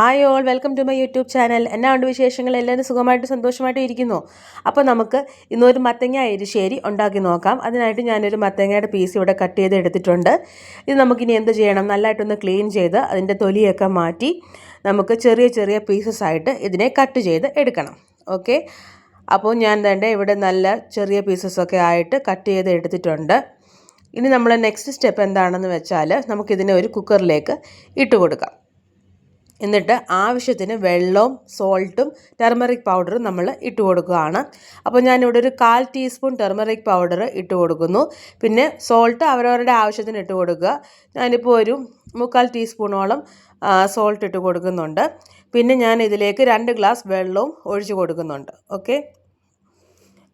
Hi all welcome to my YouTube channel എന്നാ ഉണ്ട് വിശേഷങ്ങൾ? എല്ലാവരും സുഖമായിട്ട് സന്തോഷമായിട്ട് ഇരിക്കുന്നു. അപ്പോൾ നമുക്ക് ഇന്നൊരു മത്തങ്ങ എരിശ്ശേരി ഉണ്ടാക്കി നോക്കാം. അതിനായിട്ട് ഞാനൊരു മത്തങ്ങയുടെ പീസ് ഇവിടെ കട്ട് ചെയ്ത് എടുത്തിട്ടുണ്ട്. ഇത് നമുക്കിനി എന്ത് ചെയ്യണം? നല്ലതായിട്ടൊന്ന് ക്ലീൻ ചെയ്ത് അതിന്റെ തൊലിയൊക്കെ മാറ്റി നമുക്ക് ചെറിയ ചെറിയ പീസസ് ആയിട്ട് ഇതിനെ കട്ട് ചെയ്ത് എടുക്കണം. ഓക്കെ അപ്പോൾ ഞാൻ തന്നെ ഇവിടെ നല്ല ചെറിയ പീസസൊക്കെ ആയിട്ട് കട്ട് ചെയ്ത് എടുത്തിട്ടുണ്ട്. ഇനി നമ്മൾ നെക്സ്റ്റ് സ്റ്റെപ്പ് എന്താണെന്ന് വെച്ചാൽ നമുക്കിതിനെ ഒരു കുക്കറിലേക്ക് ഇട്ട് കൊടുക്കാം. എന്നിട്ട് ആവശ്യത്തിന് വെള്ളവും സോൾട്ടും ടെർമറിക് പൗഡറും നമ്മൾ ഇട്ട് കൊടുക്കുകയാണ്. അപ്പോൾ ഞാനിവിടെ ഒരു കാൽ ടീസ്പൂൺ ടെർമറിക് പൗഡർ ഇട്ട് കൊടുക്കുന്നു. പിന്നെ സോൾട്ട് അവരവരുടെ ആവശ്യത്തിന് ഇട്ട് കൊടുക്കുക. ഞാനിപ്പോൾ ഒരു മുക്കാൽ ടീസ്പൂണോളം സോൾട്ട് ഇട്ട് കൊടുക്കുന്നുണ്ട്. പിന്നെ ഞാൻ ഇതിലേക്ക് രണ്ട് ഗ്ലാസ് വെള്ളവും ഒഴിച്ചു കൊടുക്കുന്നുണ്ട്. ഓക്കെ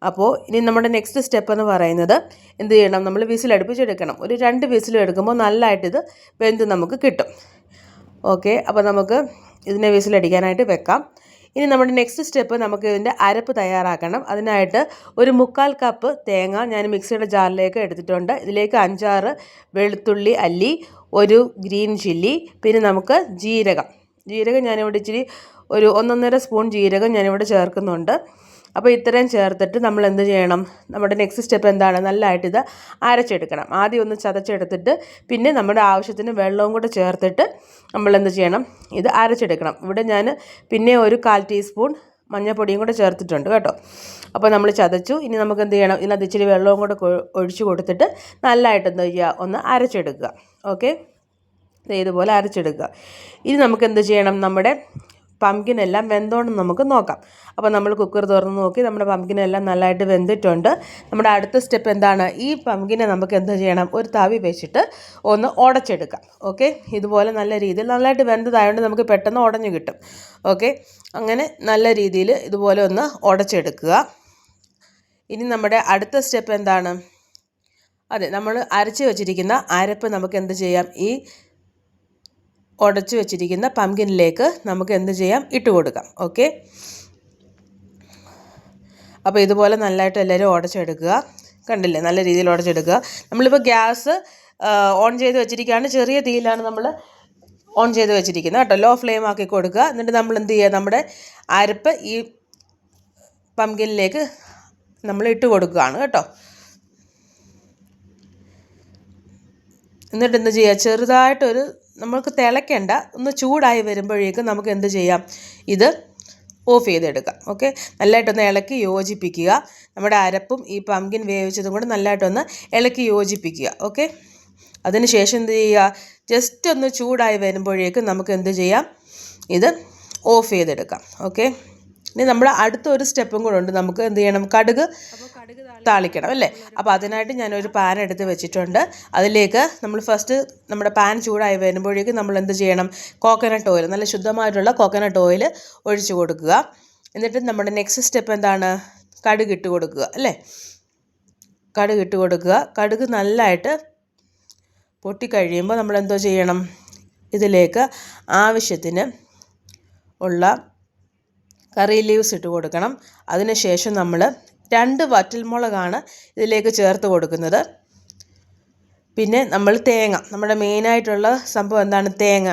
അപ്പോൾ ഇനി നമ്മുടെ നെക്സ്റ്റ് സ്റ്റെപ്പ് എന്ന് പറയുന്നത് എന്ത് ചെയ്യണം? നമ്മൾ വിസിലടുപ്പിച്ചെടുക്കണം. ഒരു രണ്ട് വിസിലും എടുക്കുമ്പോൾ നല്ലതായിട്ടിത് വെന്ത് നമുക്ക് കിട്ടും. ഓക്കെ അപ്പോൾ നമുക്ക് ഇതിനെ വിസിലടിക്കാനായിട്ട് വെക്കാം. ഇനി നമ്മുടെ നെക്സ്റ്റ് സ്റ്റെപ്പ് നമുക്ക് ഇതിന്റെ അരപ്പ് തയ്യാറാക്കണം. അതിനായിട്ട് ഒരു മുക്കാൽ കപ്പ് തേങ്ങ ഞാൻ മിക്സിയുടെ ജാറിലേക്ക് എടുത്തിട്ടുണ്ട്. ഇതിലേക്ക് അഞ്ചാറ് വെളുത്തുള്ളി അല്ലി ഒരു ഗ്രീൻ ചില്ലി പിന്നെ നമുക്ക് ജീരകം. ജീരകം ഞാനിവിടെ ഇച്ചിരി ഒരു ഒന്നൊന്നര സ്പൂൺ ജീരകം ഞാനിവിടെ ചേർക്കുന്നുണ്ട്. അപ്പോൾ ഇത്രയും ചേർത്തിട്ട് നമ്മൾ എന്ത് ചെയ്യണം? നമ്മുടെ നെക്സ്റ്റ് സ്റ്റെപ്പ് എന്താണ്? നല്ലതായിട്ട് ഇത് അരച്ചെടുക്കണം. ആദ്യം ഒന്ന് ചതച്ചെടുത്തിട്ട് പിന്നെ നമ്മുടെ ആവശ്യത്തിന് വെള്ളവും കൂടെ ചേർത്തിട്ട് നമ്മൾ എന്ത് ചെയ്യണം? ഇത് അരച്ചെടുക്കണം. ഇവിടെ ഞാൻ പിന്നെ ഒരു കാൽ ടീസ്പൂൺ മഞ്ഞൾപ്പൊടിയും കൂടെ ചേർത്തിട്ടുണ്ട് കേട്ടോ. അപ്പോൾ നമ്മൾ ചതച്ചു. ഇനി നമുക്ക് എന്ത് ചെയ്യണം? ഇതിനകത്ത് ഇച്ചിരി വെള്ളവും കൂടെ ഒഴിച്ചു കൊടുത്തിട്ട് നല്ലതായിട്ട് എന്ത് ചെയ്യുക? ഒന്ന് അരച്ചെടുക്കുക. ഓക്കെ? ഇതുപോലെ അരച്ചെടുക്കുക. ഇനി നമുക്ക് എന്ത് ചെയ്യണം? നമ്മുടെ പംകിനെല്ലാം വെന്തോണ്ടെന്ന് നമുക്ക് നോക്കാം. അപ്പോൾ നമ്മൾ കുക്കർ തുറന്ന് നോക്കി നമ്മുടെ പംകിനെല്ലാം നല്ലതായിട്ട് വെന്തിട്ടുണ്ട്. നമ്മുടെ അടുത്ത സ്റ്റെപ്പ് എന്താണ്? ഈ പംകിനെ നമുക്ക് എന്ത് ചെയ്യണം? ഒരു തവി വെച്ചിട്ട് ഒന്ന് ഉടച്ചെടുക്കാം ഓക്കെ? ഇതുപോലെ നല്ല രീതിയിൽ നല്ലതായിട്ട് വെന്തതായതുകൊണ്ട് നമുക്ക് പെട്ടെന്ന് ഉടഞ്ഞു കിട്ടും. ഓക്കെ? അങ്ങനെ നല്ല രീതിയിൽ ഇതുപോലെ ഒന്ന് ഉടച്ചെടുക്കുക ഇനി നമ്മുടെ അടുത്ത സ്റ്റെപ്പ് എന്താണ്? അതെ നമ്മൾ അരച്ച് വെച്ചിരിക്കുന്ന അരപ്പ് നമുക്ക് എന്ത് ചെയ്യാം? ഈ ഉടച്ചു വെച്ചിരിക്കുന്ന പംകിനിലേക്ക് നമുക്ക് എന്ത് ചെയ്യാം? ഇട്ട് കൊടുക്കാം. ഓക്കെ അപ്പോൾ ഇതുപോലെ നല്ലതായിട്ട് എല്ലാവരും ഉടച്ചെടുക്കുക. കണ്ടില്ലേ? നല്ല രീതിയിൽ ഉടച്ചെടുക്കുക. നമ്മളിപ്പോൾ ഗ്യാസ് ഓൺ ചെയ്ത് വെച്ചിരിക്കുകയാണ്. ചെറിയ തീയിലാണ് നമ്മൾ ഓൺ ചെയ്ത് വെച്ചിരിക്കുന്നത് കേട്ടോ. ലോ ഫ്ലെയിം ആക്കി കൊടുക്കുക. എന്നിട്ട് നമ്മൾ എന്ത് ചെയ്യുക? നമ്മുടെ അരപ്പ് ഈ പംകിനിലേക്ക് നമ്മൾ ഇട്ട് കൊടുക്കുകയാണ് കേട്ടോ. എന്നിട്ട് എന്ത് ചെയ്യുക? ചെറുതായിട്ടൊരു നമ്മൾക്ക് തിളയ്ക്കേണ്ട ഒന്ന് ചൂടായി വരുമ്പോഴേക്കും നമുക്ക് എന്ത് ചെയ്യാം? ഇത് ഓഫ് ചെയ്തെടുക്കാം. ഓക്കെ നല്ലതായിട്ടൊന്ന് ഇളക്കി യോജിപ്പിക്കുക. നമ്മുടെ അരപ്പും ഈ പമ്പിൻ വേവിച്ചതും കൂടെ നല്ലതായിട്ടൊന്ന് ഇളക്കി യോജിപ്പിക്കുക. ഓക്കെ അതിനുശേഷം എന്ത് ചെയ്യുക? ജസ്റ്റ് ഒന്ന് ചൂടായി വരുമ്പോഴേക്കും നമുക്ക് എന്ത് ചെയ്യാം? ഇത് ഓഫ് ചെയ്തെടുക്കാം. ഓക്കെ ഇനി നമ്മുടെ അടുത്ത ഒരു സ്റ്റെപ്പും കൂടെ ഉണ്ട്. നമുക്ക് എന്ത് ചെയ്യണം? കടുക്. അപ്പോൾ കടുക് താളിക്കണം അല്ലേ? അപ്പോൾ അതിനായിട്ട് ഞാനൊരു പാൻ എടുത്ത് വെച്ചിട്ടുണ്ട്. അതിലേക്ക് നമ്മൾ ഫസ്റ്റ് നമ്മുടെ പാൻ ചൂടായി വരുമ്പോഴേക്കും നമ്മൾ എന്ത് ചെയ്യണം? കോക്കനട്ട് ഓയിൽ നല്ല ശുദ്ധമായിട്ടുള്ള കോക്കനട്ട് ഓയിൽ ഒഴിച്ചു കൊടുക്കുക. എന്നിട്ട് നമ്മുടെ നെക്സ്റ്റ് സ്റ്റെപ്പ് എന്താണ്? കടുക് ഇട്ട് കൊടുക്കുക അല്ലേ? കടുക് ഇട്ട് കൊടുക്കുക. കടുക് നല്ലതായിട്ട് പൊട്ടിക്കഴിയുമ്പോൾ നമ്മൾ എന്തോ ചെയ്യണം? ഇതിലേക്ക് ആവശ്യത്തിന് ഉള്ള കറി ലീവ്സ് ഇട്ട് കൊടുക്കണം. അതിനുശേഷം നമ്മൾ രണ്ട് വറ്റൽമുളകാണ് ഇതിലേക്ക് ചേർത്ത് കൊടുക്കുന്നത്. പിന്നെ നമ്മൾ തേങ്ങ നമ്മുടെ മെയിനായിട്ടുള്ള സംഭവം എന്താണ്? തേങ്ങ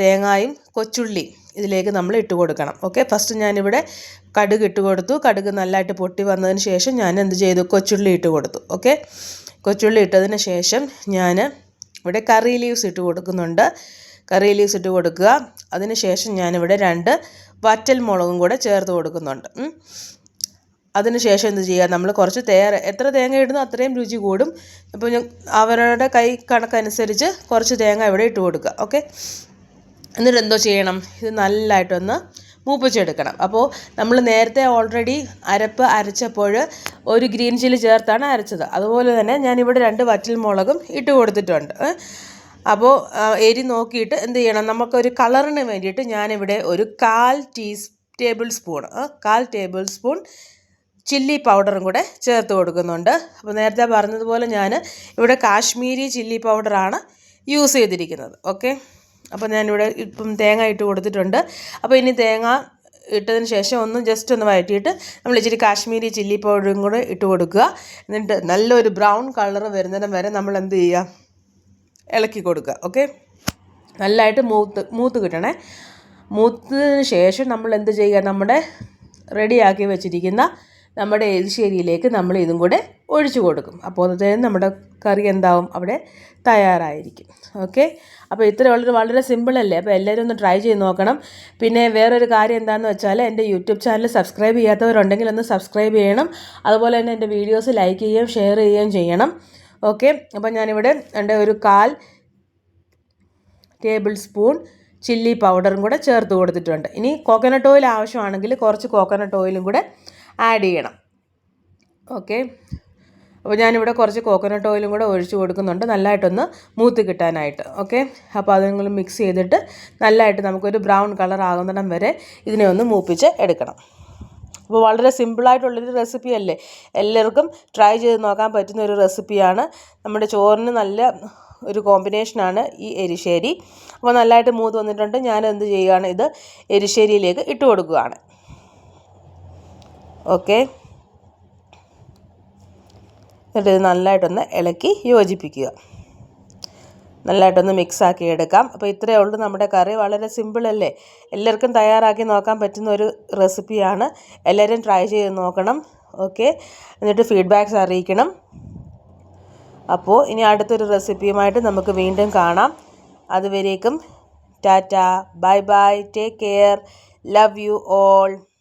തേങ്ങായും കൊച്ചുള്ളി ഇതിലേക്ക് നമ്മൾ ഇട്ട് കൊടുക്കണം. ഓക്കെ ഫസ്റ്റ് ഞാനിവിടെ കടുക് ഇട്ട് കൊടുത്തു. കടുക് നല്ലതായിട്ട് പൊട്ടി വന്നതിന് ശേഷം ഞാൻ എന്ത് ചെയ്തു? കൊച്ചുള്ളി ഇട്ട് കൊടുത്തു. ഓക്കെ കൊച്ചുള്ളി ഇട്ടതിന് ശേഷം ഞാൻ ഇവിടെ കറി ലീവ്സ് ഇട്ട് കൊടുക്കുന്നുണ്ട്. കറി ലീവ്സ് ഇട്ട് കൊടുക്കുക. അതിന് ശേഷം ഞാനിവിടെ രണ്ട് വറ്റൽ മുളകും കൂടെ ചേർത്ത് കൊടുക്കുന്നുണ്ട്. അതിനുശേഷം എന്ത് ചെയ്യുക? നമ്മൾ കുറച്ച് തേങ്ങ എത്ര തേങ്ങ ഇടുന്നോ അത്രയും രുചി കൂടും. അപ്പോൾ അവരുടെ കൈ കണക്കനുസരിച്ച് കുറച്ച് തേങ്ങ ഇവിടെ ഇട്ട് കൊടുക്കുക. ഓക്കെ? എന്നിട്ട് എന്തോ ചെയ്യണം? ഇത് നല്ലതായിട്ടൊന്ന് മൂപ്പിച്ചെടുക്കണം. അപ്പോൾ നമ്മൾ നേരത്തെ ഓൾറെഡി അരപ്പ് അരച്ചപ്പോൾ ഒരു ഗ്രീൻ ചില്ലി ചേർത്താണ് അരച്ചത്. അതുപോലെ തന്നെ ഞാനിവിടെ രണ്ട് വറ്റൽ മുളകും ഇട്ട് കൊടുത്തിട്ടുണ്ട്. അപ്പോൾ എരി നോക്കിയിട്ട് എന്ത് ചെയ്യണം? നമുക്കൊരു കളറിന് വേണ്ടിയിട്ട് ഞാനിവിടെ ഒരു കാൽ ടീ ടേബിൾ സ്പൂൺ കാൽ ടേബിൾ സ്പൂൺ ചില്ലി പൗഡറും കൂടെ ചേർത്ത് കൊടുക്കുന്നുണ്ട്. അപ്പോൾ നേരത്തെ പറഞ്ഞതുപോലെ ഞാൻ ഇവിടെ കാശ്മീരി ചില്ലി പൗഡറാണ് യൂസ് ചെയ്തിരിക്കുന്നത്. ഓക്കെ? അപ്പോൾ ഞാനിവിടെ ഇപ്പം തേങ്ങ ഇട്ട് കൊടുത്തിട്ടുണ്ട്. അപ്പോൾ ഇനി തേങ്ങ ഇട്ടതിന് ശേഷം ഒന്ന് ജസ്റ്റ് ഒന്ന് വഴറ്റിയിട്ട് നമ്മൾ ഇച്ചിരി കാശ്മീരി ചില്ലി പൗഡറും കൂടെ ഇട്ട് കൊടുക്കുക. എന്നിട്ട് നല്ലൊരു ബ്രൗൺ കളർ വരുന്നതിനും വരെ നമ്മൾ എന്ത് ചെയ്യുക? ഇളക്കി കൊടുക്കുക. ഓക്കെ? നല്ലതായിട്ട് മൂത്ത് മൂത്ത് കിട്ടണേ. മൂത്തതിന് ശേഷം നമ്മൾ എന്ത് ചെയ്യുക? നമ്മുടെ റെഡിയാക്കി വെച്ചിരിക്കുന്ന നമ്മുടെ എരിശ്ശേരിയിലേക്ക് നമ്മൾ ഇതും കൂടെ ഒഴിച്ചു കൊടുക്കും. അപ്പോൾ അപ്പോഴത്തേനും നമ്മുടെ കറി എന്താവും? അവിടെ തയ്യാറായിരിക്കും. ഓക്കെ? അപ്പോൾ ഇത്ര വളരെ വളരെ സിമ്പിളല്ലേ അപ്പോൾ എല്ലാവരും ഒന്ന് ട്രൈ ചെയ്ത് നോക്കണം. പിന്നെ വേറൊരു കാര്യം എന്താണെന്ന് വെച്ചാൽ എന്റെ യൂട്യൂബ് ചാനൽ സബ്സ്ക്രൈബ് ചെയ്യാത്തവരുണ്ടെങ്കിൽ ഒന്ന് സബ്സ്ക്രൈബ് ചെയ്യണം. അതുപോലെ തന്നെ എന്റെ വീഡിയോസ് ലൈക്ക് ചെയ്യുകയും ഷെയർ ചെയ്യുകയും ചെയ്യണം. ഓക്കെ? അപ്പോൾ ഞാനിവിടെ എന്റെ ഒരു കാൽ ടേബിൾ സ്പൂൺ ചില്ലി പൗഡറും കൂടെ ചേർത്ത് കൊടുത്തിട്ടുണ്ട്. ഇനി കോക്കനട്ട് ഓയിൽ ആവശ്യമാണെങ്കിൽ കുറച്ച് കോക്കനട്ട് ഓയിലും കൂടെ ആഡ് ചെയ്യണം. ഓക്കെ? അപ്പോൾ ഞാനിവിടെ കുറച്ച് കോക്കനട്ട് ഓയിലും കൂടെ ഒഴിച്ച് കൊടുക്കുന്നുണ്ട്. നല്ലതായിട്ടൊന്ന് മൂത്ത് കിട്ടാനായിട്ട്. ഓക്കെ? അപ്പോൾ അതുങ്ങൾ മിക്സ് ചെയ്തിട്ട് നല്ലതായിട്ട് നമുക്കൊരു ബ്രൗൺ കളർ ആകുന്നിടം വരെ ഇതിനെ ഒന്ന് മൂപ്പിച്ച് എടുക്കണം. അപ്പോൾ വളരെ സിമ്പിളായിട്ടുള്ളൊരു റെസിപ്പി അല്ലേ? എല്ലാവർക്കും ട്രൈ ചെയ്ത് നോക്കാൻ പറ്റുന്ന ഒരു റെസിപ്പിയാണ് നമ്മുടെ ചോറിന് നല്ല ഒരു കോമ്പിനേഷനാണ് ഈ എരിശ്ശേരി. അപ്പോൾ നല്ലതായിട്ട് മൂത്ത് വന്നിട്ടുണ്ട്. ഞാൻ എന്ത് ചെയ്യുകയാണ് ഇത് എരിശ്ശേരിയിലേക്ക് ഇട്ട് കൊടുക്കുകയാണ്. ഓക്കെ. എന്നിട്ട് ഇത് നല്ലതായിട്ടൊന്ന് ഇളക്കി യോജിപ്പിക്കുക. നല്ലതായിട്ടൊന്ന് മിക്സാക്കി എടുക്കാം. അപ്പോൾ ഇത്രയേ ഉള്ളൂ നമ്മുടെ കറി. വളരെ സിമ്പിളല്ലേ എല്ലാവർക്കും തയ്യാറാക്കി നോക്കാൻ പറ്റുന്ന ഒരു റെസിപ്പിയാണ് എല്ലാവരും ട്രൈ ചെയ്ത് നോക്കണം. ഓക്കെ. എന്നിട്ട് ഫീഡ്ബാക്ക്സ് അറിയിക്കണം. അപ്പോൾ ഇനി അടുത്തൊരു റെസിപ്പിയുമായിട്ട് നമുക്ക് വീണ്ടും കാണാം. അതുവരേക്കും tata. Bye bye. Take care love you all